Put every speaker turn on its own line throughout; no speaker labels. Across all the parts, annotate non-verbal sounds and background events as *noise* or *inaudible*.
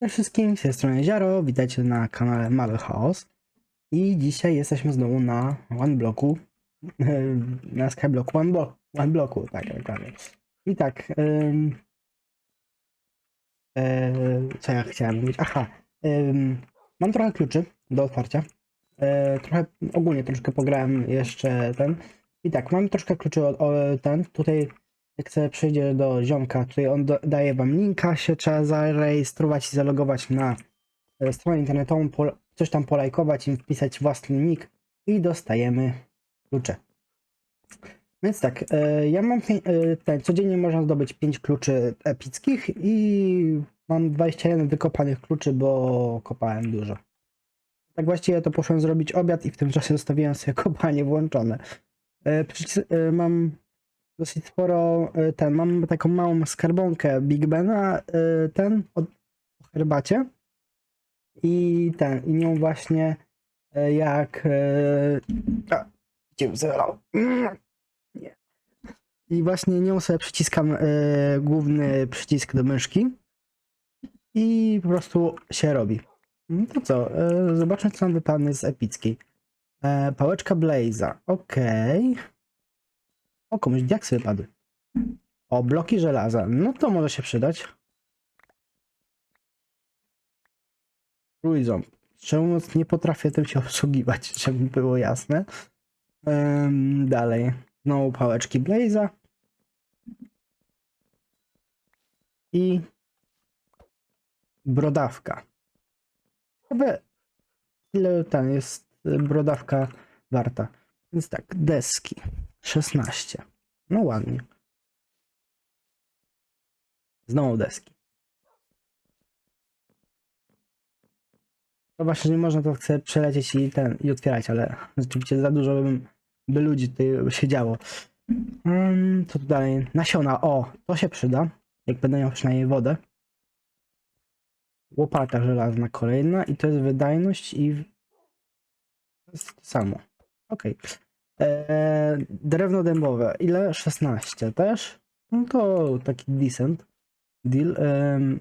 Cześć wszystkim, z tej strony Ziaro, witajcie na kanale Mały Chaos. I dzisiaj jesteśmy znowu na One Bloku, *laughs* na Skyblocku One, Blo One Bloku, tak, dokładnie. I tak, e, co ja chciałem mówić, aha, mam trochę kluczy do otwarcia, e, trochę, ogólnie troszkę pograłem jeszcze ten, i tak, mam troszkę kluczy od, o, ten, tutaj jak sobie przejdzie do ziomka, tutaj on daje wam linka, się trzeba zarejestrować i zalogować na e, stronę internetową, coś tam polajkować i wpisać własny nick i dostajemy klucze. Więc tak, e, ja mam e, ten, codziennie można zdobyć 5 kluczy epickich i mam 21 wykopanych kluczy, bo kopałem dużo. Tak właściwie to poszłem zrobić obiad i w tym czasie zostawiłem sobie kopanie włączone. Mam dosyć sporo y, ten, mam taką małą skarbonkę Big Bena, y, ten od o herbacie i ten, i nią właśnie y, jak a, cię zerał. Mm, Nie. I właśnie nią sobie przyciskam główny przycisk do myszki i po prostu się robi. No to co, zobaczmy co nam wypadnie z epickiej. E, pałeczka Blaze'a, okej. O, komuś diaksy wypadły. O, bloki żelaza. No to może się przydać. Trójząb. Czemu nie potrafię tym się obsługiwać, *laughs* żeby było jasne. Dalej. Znowu pałeczki Blaze'a. I brodawka. Ciekawe, ile ten jest y, brodawka warta. Więc tak, deski. 16. No ładnie. Znowu deski. No właśnie, nie można tak sobie przelecieć i ten, i otwierać, ale rzeczywiście za dużo bym, by ludzi tutaj siedziało. Mm, co tu dalej? Nasiona, o, to się przyda, jak będę miał przynajmniej wodę. Łopata żelazna kolejna i to jest wydajność i to jest to samo. Okej. Eee, drewno dębowe. Ile? 16 też? No to taki decent deal. Em,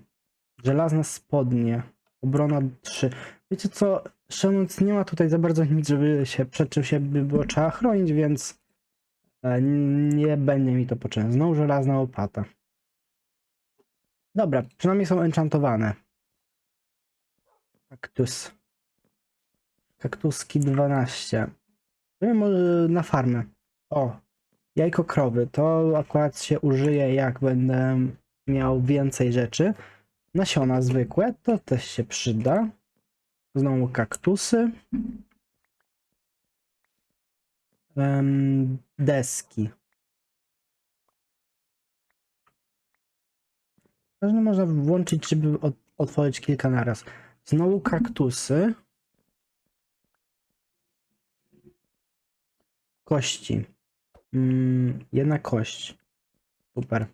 żelazne spodnie. Obrona 3. Wiecie co? Mówiąc, nie ma tutaj za bardzo nic, żeby się przed czym się by było trzeba chronić, więc e, nie będzie mi to potrzebne. Znowu żelazna łopata. Dobra, przynajmniej są enchantowane. Kaktus. Kaktuski 12. Może na farmę. O, jajko krowy. To akurat się użyje, jak będę miał więcej rzeczy. Nasiona zwykłe, to też się przyda. Znowu kaktusy. Deski. Można, włączyć, żeby otworzyć kilka naraz. Znowu kaktusy. Kości. Mm, jedna kość. Super.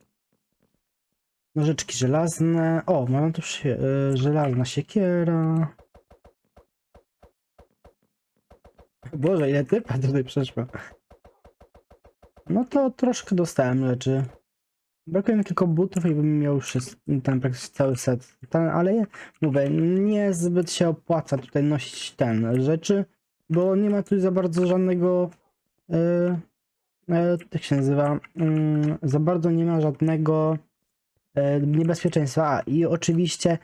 Nożyczki żelazne. O, mamy tu się, y, żelazna siekiera. Boże, ile typa tutaj przeszło. No to troszkę dostałem rzeczy. Brakuje mi tylko butów i bym miał już ten praktycznie cały set. Ten, ale mówię, niezbyt się opłaca tutaj nosić ten rzeczy, bo nie ma tu za bardzo żadnego e, e, jak się nazywa, mm, za bardzo nie ma żadnego e, niebezpieczeństwa. I oczywiście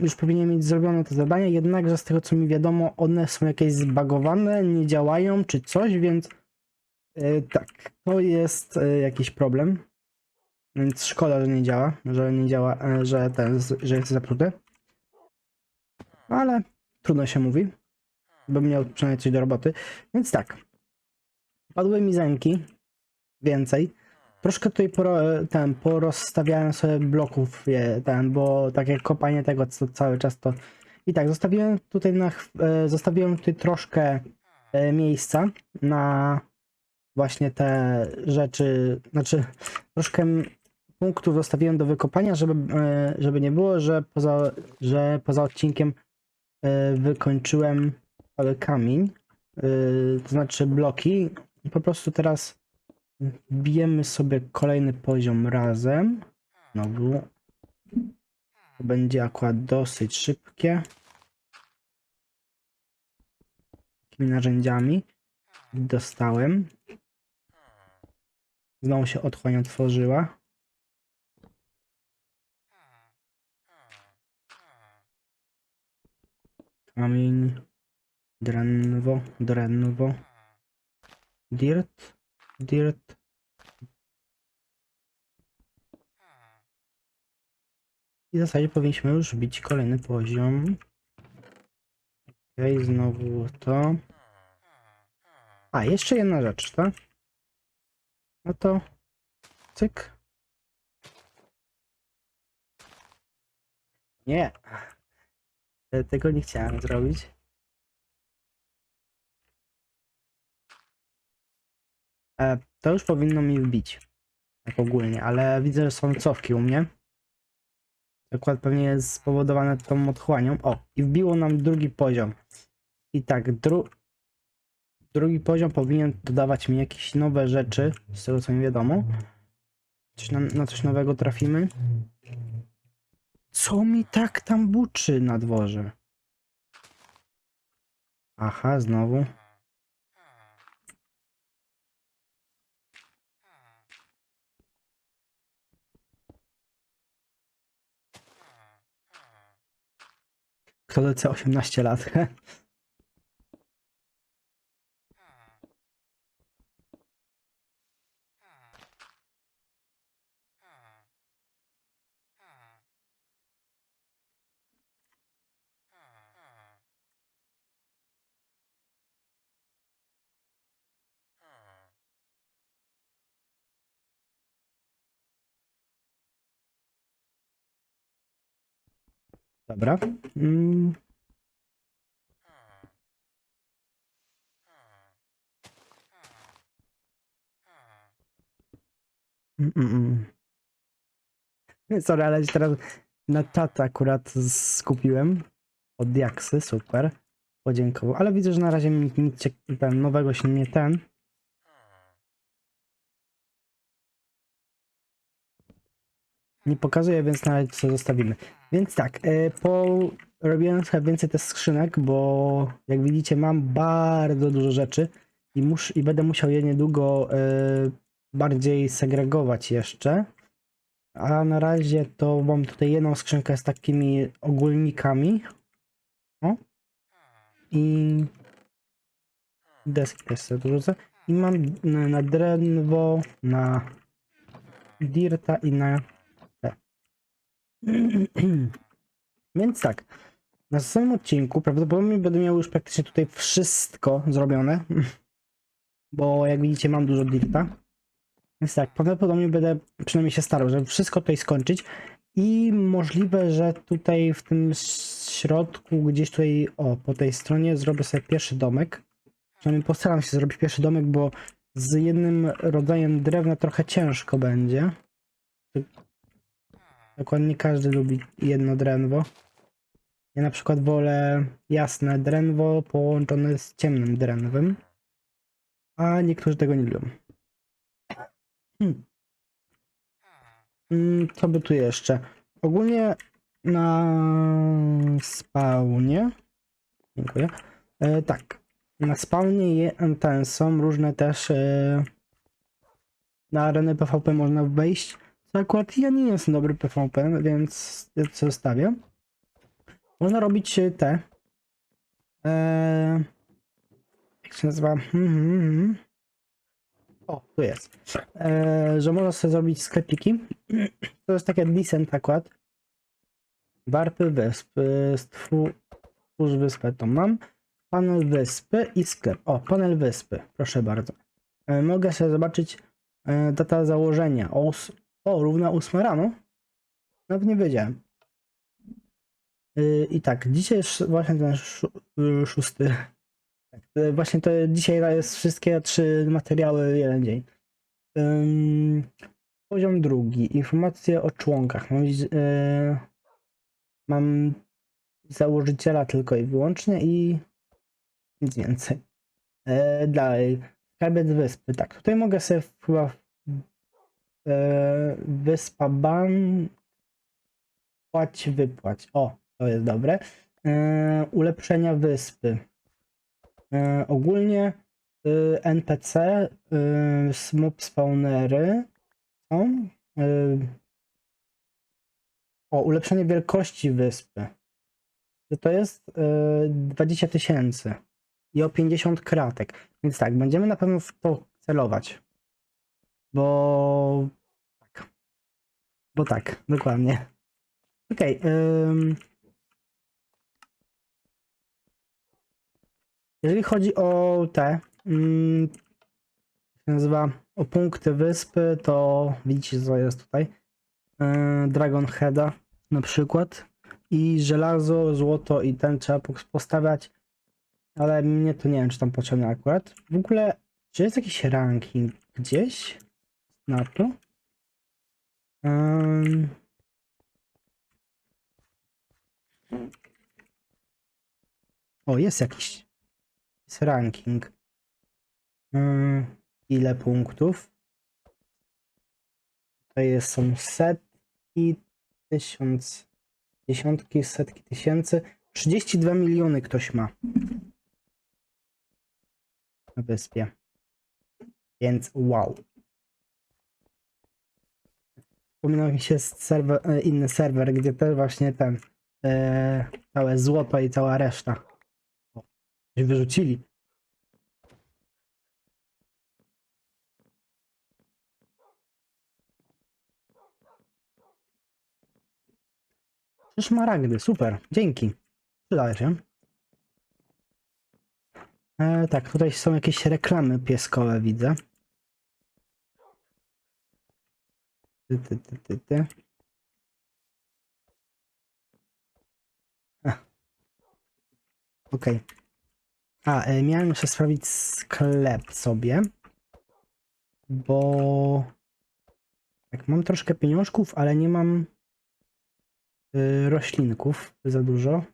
już powinien mieć zrobione te zadania, jednakże z tego co mi wiadomo, one są jakieś zbagowane, nie działają czy coś, więc tak, to jest jakiś problem. Więc szkoda, że nie działa, że nie działa, że ten, że jest zapruty. Ale trudno się mówi. Bym miał przynajmniej coś do roboty. Więc tak. Padły mi zenki. Więcej. Troszkę tutaj poro, ten, porozstawiałem sobie bloków, ten, bo tak jak kopanie tego co cały czas to. I tak, zostawiłem tutaj na, e, zostawiłem tutaj troszkę e, miejsca na właśnie te rzeczy, znaczy troszkę punktów zostawiłem do wykopania, żeby, e, żeby nie było, że poza, że poza odcinkiem wykończyłem cały kamień, to znaczy bloki. Po prostu teraz bijemy sobie kolejny poziom razem. Znowu. To będzie akurat dosyć szybkie. Takimi narzędziami dostałem. Znowu się otchłań otworzyła. Kamień. Drenwo, drenwo. Dirt, dirt. I w zasadzie powinniśmy już bić kolejny poziom. Okej, znowu to. A, jeszcze jedna rzecz, tak? No to cyk. Nie. Tego nie chciałem zrobić. To już powinno mi wbić. Tak ogólnie, ale widzę, że są cofki u mnie. Akurat pewnie jest spowodowane tą otchłanią. O, i wbiło nam drugi poziom. I tak, dru drugi poziom powinien dodawać mi jakieś nowe rzeczy, z tego co mi wiadomo. Coś na, na coś nowego trafimy. Co mi tak tam buczy na dworze? Aha, znowu. Lecę 18 lat? *laughs* Dobra. Mm. Mm, mm, mm. Sorry, ale się teraz na czat akurat skupiłem. Od Diaksy, super. Podziękował. Ale widzę, że na razie nic, nic nowego się nie ten. Nie pokazuje, więc na razie co zostawimy. Więc tak, e, po robiłem trochę więcej tych skrzynek, bo jak widzicie mam bardzo dużo rzeczy i, mus, i będę musiał je niedługo e, bardziej segregować jeszcze. A na razie to mam tutaj jedną skrzynkę z takimi ogólnikami. O. I deski też sobie dorzucę. I mam na, na drewno, na dirta i na. *clears throat* Więc tak. Na następnym odcinku prawdopodobnie będę miał już praktycznie tutaj wszystko zrobione. *clears throat* Bo jak widzicie mam dużo dirta. Więc tak, prawdopodobnie będę przynajmniej się starał, żeby wszystko tutaj skończyć. I możliwe, że tutaj w tym środku, gdzieś tutaj, o, po tej stronie zrobię sobie pierwszy domek. Przynajmniej postaram się zrobić pierwszy domek, bo z jednym rodzajem drewna trochę ciężko będzie. Dokładnie każdy lubi jedno drewno. Ja na przykład wolę jasne drewno połączone z ciemnym drewnem. A niektórzy tego nie lubią. Hmm. Mm, Co by tu jeszcze? Ogólnie na spawnie. Dziękuję. E, tak. Na spawnie je, ten, są różne też. E, na arenę PvP można wejść. Co akurat ja nie jestem dobry PvP, więc to zostawię. Można robić e, te. E, jak się nazywa? Hmm, hmm, hmm. O, tu jest. E, że można sobie zrobić sklepiki. To jest takie decent akurat. Warpy wysp. Stwór, stwórz wyspę to mam. Panel wyspy i sklep. O, panel wyspy. Proszę bardzo. E, mogę sobie zobaczyć e, data założenia. O, ós- o równa 8 rano. Nawet nie wiedziałem. E, I tak, dzisiaj jest właśnie ten y, szósty tak, e, właśnie to dzisiaj jest wszystkie trzy materiały w jeden dzień. Poziom drugi. Informacje o członkach. Mam, mam założyciela tylko i wyłącznie i nic więcej. Dalej. Skarbiec wyspy. Tak, tutaj mogę sobie chyba wyspa Ban Płać, wypłać. O, to jest dobre. E, ulepszenia wyspy. E, ogólnie y, NPC, y, mob spawnery są. Y, o, ulepszenie wielkości wyspy. To jest y, 20 tysięcy i o 50 kratek. Więc tak, będziemy na pewno w to celować. Bo tak. Bo tak, dokładnie. Okej. ym. Jeżeli chodzi o te, mm, się nazywa, o punkty wyspy, to widzicie co jest tutaj. Yy, Dragon Heada na przykład. I żelazo, złoto i ten trzeba pos- postawiać. Ale mnie to nie wiem, czy tam potrzebne akurat. W ogóle, czy jest jakiś ranking gdzieś na to? Ym, O, jest jakiś jest ranking. Ym, ile punktów? Tutaj są setki, tysiąc, dziesiątki, setki tysięcy. 32 miliony ktoś ma na wyspie. Więc wow. Wspominał mi się serwer, e, inny serwer, gdzie też właśnie ten e, całe złoto i cała reszta. O, wyrzucili. Szmaragdy, super, dzięki. Przydaje się. E, tak, tutaj są jakieś reklamy pieskowe, widzę. Ty, ty, ty, ty, ty. Ach. Okej. A, e, miałem jeszcze sprawdzić sklep sobie, bo tak, mam troszkę pieniążków, ale nie mam y, roślinków za dużo.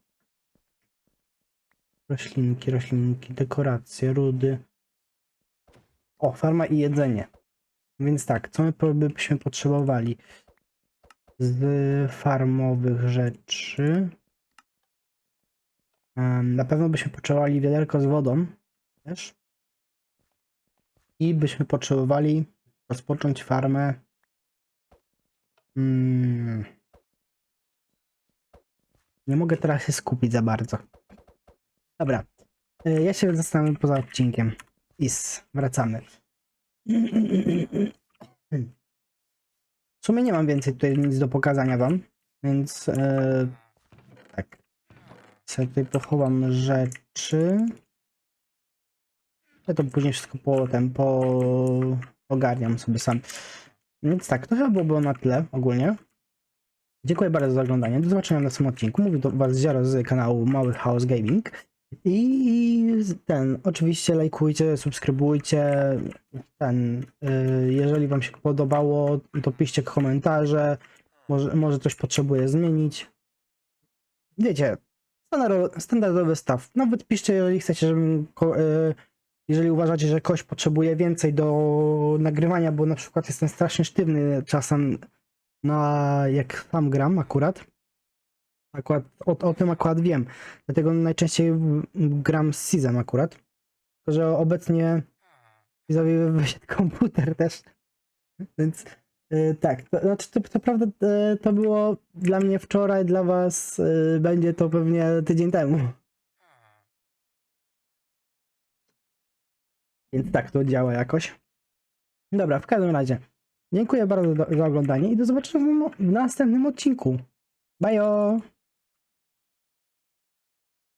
Roślinki, roślinki, dekoracje, rudy. O, farma i jedzenie. Więc tak, co my byśmy potrzebowali z farmowych rzeczy? Na pewno byśmy potrzebowali wiaderko z wodą też. I byśmy potrzebowali rozpocząć farmę. Mm. Nie mogę teraz się skupić za bardzo. Dobra. Y, Ja się zastanawiam poza odcinkiem. Is, wracamy. W sumie nie mam więcej tutaj nic do pokazania wam, więc e, tak. Sobie tutaj pochowam rzeczy. Ja to później wszystko potem po ogarniam sobie sam. Więc tak, to chyba było na tyle ogólnie. Dziękuję bardzo za oglądanie. Do zobaczenia w następnym odcinku. Mówił do Was Ziaro z kanału Mały Chaos Gaming. I ten, oczywiście lajkujcie, subskrybujcie. Ten, y, jeżeli Wam się podobało, to piszcie komentarze. Może, może coś potrzebuję zmienić. Wiecie, standardowy, standardowy staw. Nawet piszcie, jeżeli chcecie, żebym. y, Jeżeli uważacie, że ktoś potrzebuje więcej do nagrywania, bo na przykład jestem strasznie sztywny czasem na jak sam gram akurat. Akurat o, o tym akurat wiem. Dlatego najczęściej gram z Season akurat. Tylko, że obecnie widzowie *laughs* wyszedł komputer też. Więc y, tak, to, znaczy to, to prawda y, to było dla mnie wczoraj, dla was y, będzie to pewnie tydzień temu. Więc tak to działa jakoś. Dobra, w każdym razie. Dziękuję bardzo do, za oglądanie i do zobaczenia w, w następnym odcinku. Bajo!